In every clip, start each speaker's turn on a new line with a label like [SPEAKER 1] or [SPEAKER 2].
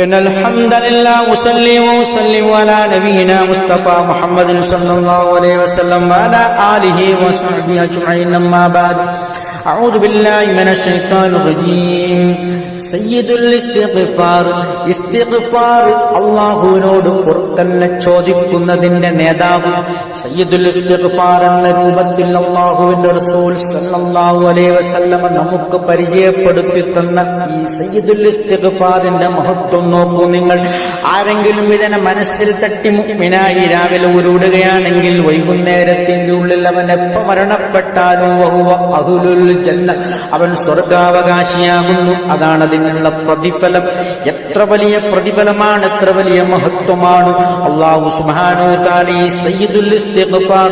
[SPEAKER 1] إن الحمد لله أصلي وأسلم على نبينا مصطفى محمد صلى الله عليه وسلم وعلى آله وصحبه أجمعين أما بعد. أعوذ بالله من الشيطان الرجيم سيد الاستغفار ഇസ്തിഗ്ഫാർ അള്ളാഹുവിനോട് പൊറുക്കലിനെ ചോദിക്കുന്നതിന്റെ നേതാവ് സയ്യിദുൽ ഇസ്തിഗ്ഫാർ എന്ന രൂപത്തിൽ അള്ളാഹുവിന്റെ റസൂൽ സല്ലല്ലാഹു അലൈഹി വസല്ലമ നമുക്ക് പരിചയപ്പെടുത്തി തന്ന ഈ സയ്യിദുൽ ഇസ്തിഗ്ഫാറിന്റെ മഹത്വം നോക്കൂ നിങ്ങൾ ആരെങ്കിലും ഇതിനെ മനസ്സിൽ തട്ടി മുഅ്മിനായി രാവിലെ ഉരുടുകയാണെങ്കിൽ വൈകുന്നേരത്തിന്റെ ഉള്ളിൽ അവൻ എപ്പോ മരണപ്പെട്ടാലും വഹുവ അഹുലുൽ ജന്ന അവൻ സ്വർഗാവകാശിയാകുന്നു. അതാണ് അതിനുള്ള പ്രതിഫലം. എത്ര വലിയ പ്രതിഫലമാണ് എത്ര വലിയ മഹത്വമാണ്. അള്ളാഹു സുഹാനോ താലി സയ്യിദുൽ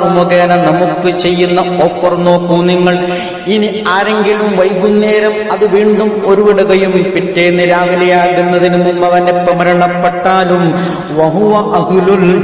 [SPEAKER 1] മുഖേന നമുക്ക് ചെയ്യുന്ന ഓഫർ നോക്കൂ നിങ്ങൾ. ഇനി ആരെങ്കിലും വൈകുന്നേരം അത് വീണ്ടും ഒരുവിടുകയും പിറ്റേന്ന് രാവിലെയാകുന്നതിന് മുമ്പ് അവൻ മരണപ്പെട്ടാലും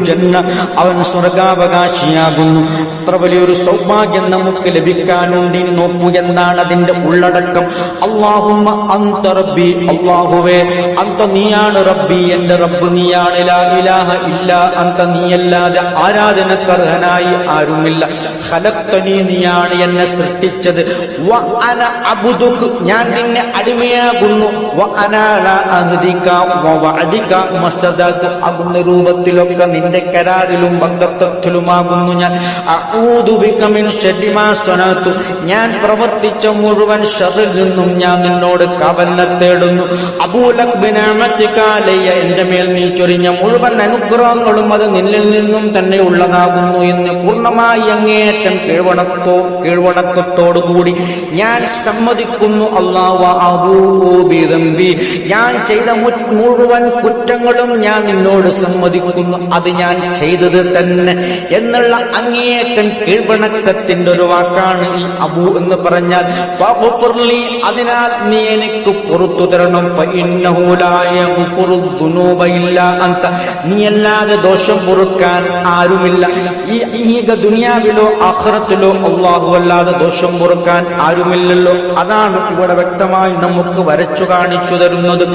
[SPEAKER 1] ജന്ന അവൻ സ്വർഗാവകാശിയാകുന്നു. അത്ര വലിയൊരു സൗഭാഗ്യം നമുക്ക് ലഭിക്കാനുണ്ട്. നോക്കൂ എന്താണ് അതിന്റെ ഉള്ളടക്കം. അള്ളാഹുമ്മ അന്ത റബ്ബി അള്ളാഹുവേ അന്ത നീയാണ് റബ്ബി എന്റെ റബ്ബ് നീയാണ് ലാ ഇലാഹ ഇല്ല അന്ത നീയല്ലാതെ ആരാധനക്കർഹനായി ആരുമില്ല. ഹലത്തനി നീയാണ് എന്നെ സൃഷ്ടിച്ചത്. വ അന അബ്ദുക് ഞാൻ നിന്നെ അടിമയാകുന്നു വ അന ലാ അഹ്ദിക വ വഅദിക മസ്തദക ആകുന്ന രൂപത്തിലൊക്കെ നിന്റെ കരാറിലും ബന്ധത്വത്തിലുമാകുന്നു ഞാൻ അഊദു ബിക മിൻ ശർരി ഞാൻ പ്രവർത്തിച്ച മുഴുവൻ ഷറിൽ നിന്നും ഞാൻ നിന്നോട് കവന്ന തേടുന്നു അബൂലക്ബിനാമത്തിക്കാലയ്യ എന്റെ മേൽ നീ ചൊരിഞ്ഞ മുഴുവൻ അനുഗ്രഹങ്ങളും അത് നിന്നിൽ നിന്നും തന്നെ ഉള്ളതാകുന്നു എന്ന് പൂർണമായി അങ്ങേയറ്റം കീഴ്വണക്കോ കീഴ്വണക്കത്തോടുകൂടി ഞാൻ സമ്മതിക്കുന്നു അള്ളാഹുബി ഞാൻ ചെയ്ത മുഴുവൻ കുറ്റങ്ങളും ഞാൻ നിന്നോട് സമ്മതിക്കുന്നു. അത് ഞാൻ ചെയ്തത് തന്നെ എന്നുള്ള അങ്ങേയറ്റം കീഴ്വണക്കത്തിന്റെ ഒരു വാക്കാണ് ഈ അബു എന്ന് പറഞ്ഞാൽ. അതിനാൽ നീ എനിക്ക് പുറത്തു തരണം. നീയല്ലാതെ ദോഷം പൊറുക്കാൻ ആരുമില്ല. ഈ ദുനിയാവിലോ അഹ്റത്തിലോ അള്ളാഹു അല്ലാതെ ദോഷം പൊറുക്കാൻ ആരുമില്ലല്ലോ. അതാണ് ഇവിടെ വ്യക്തമായി നമുക്ക് വരച്ചു കാണിച്ചു തരുന്നത്.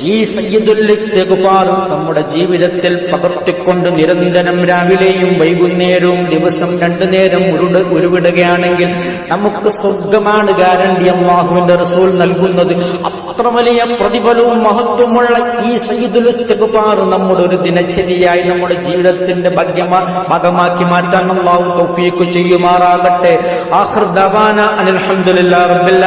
[SPEAKER 1] ഈ സയ്യിദുൽ ഇസ്തിഗ്ഫാർ നമ്മുടെ ജീവിതത്തിൽ പകർത്തിക്കൊണ്ട് നിരന്തരം രാവിലെയും വൈകുന്നേരവും ദിവസം രണ്ടു നേരം ഉരുട് ഉരുവിടുകയാണെങ്കിൽ നമുക്ക് സ്വർഗമാണ് ഗ്യാരണ്ടി അള്ളാഹുവിന്റെ റസൂൽ നൽകുന്നത്. അത്ര വലിയ പ്രതിഫലവും മഹത്വമുള്ള ഈ സയ്യിദുൽ നമ്മുടെ ഒരു ദിനചര്യയായി നമ്മുടെ ജീവിതത്തിന്റെ ഭാഗ്യമാ ഭാഗമാക്കി മാറ്റാൻ അള്ളാഹു തൗഫീഖ് ചെയ്യുമാറാകട്ടെ. ആഖിർ ദവാന അനിൽ ഹംദുലില്ലാ റബ്ബിൽ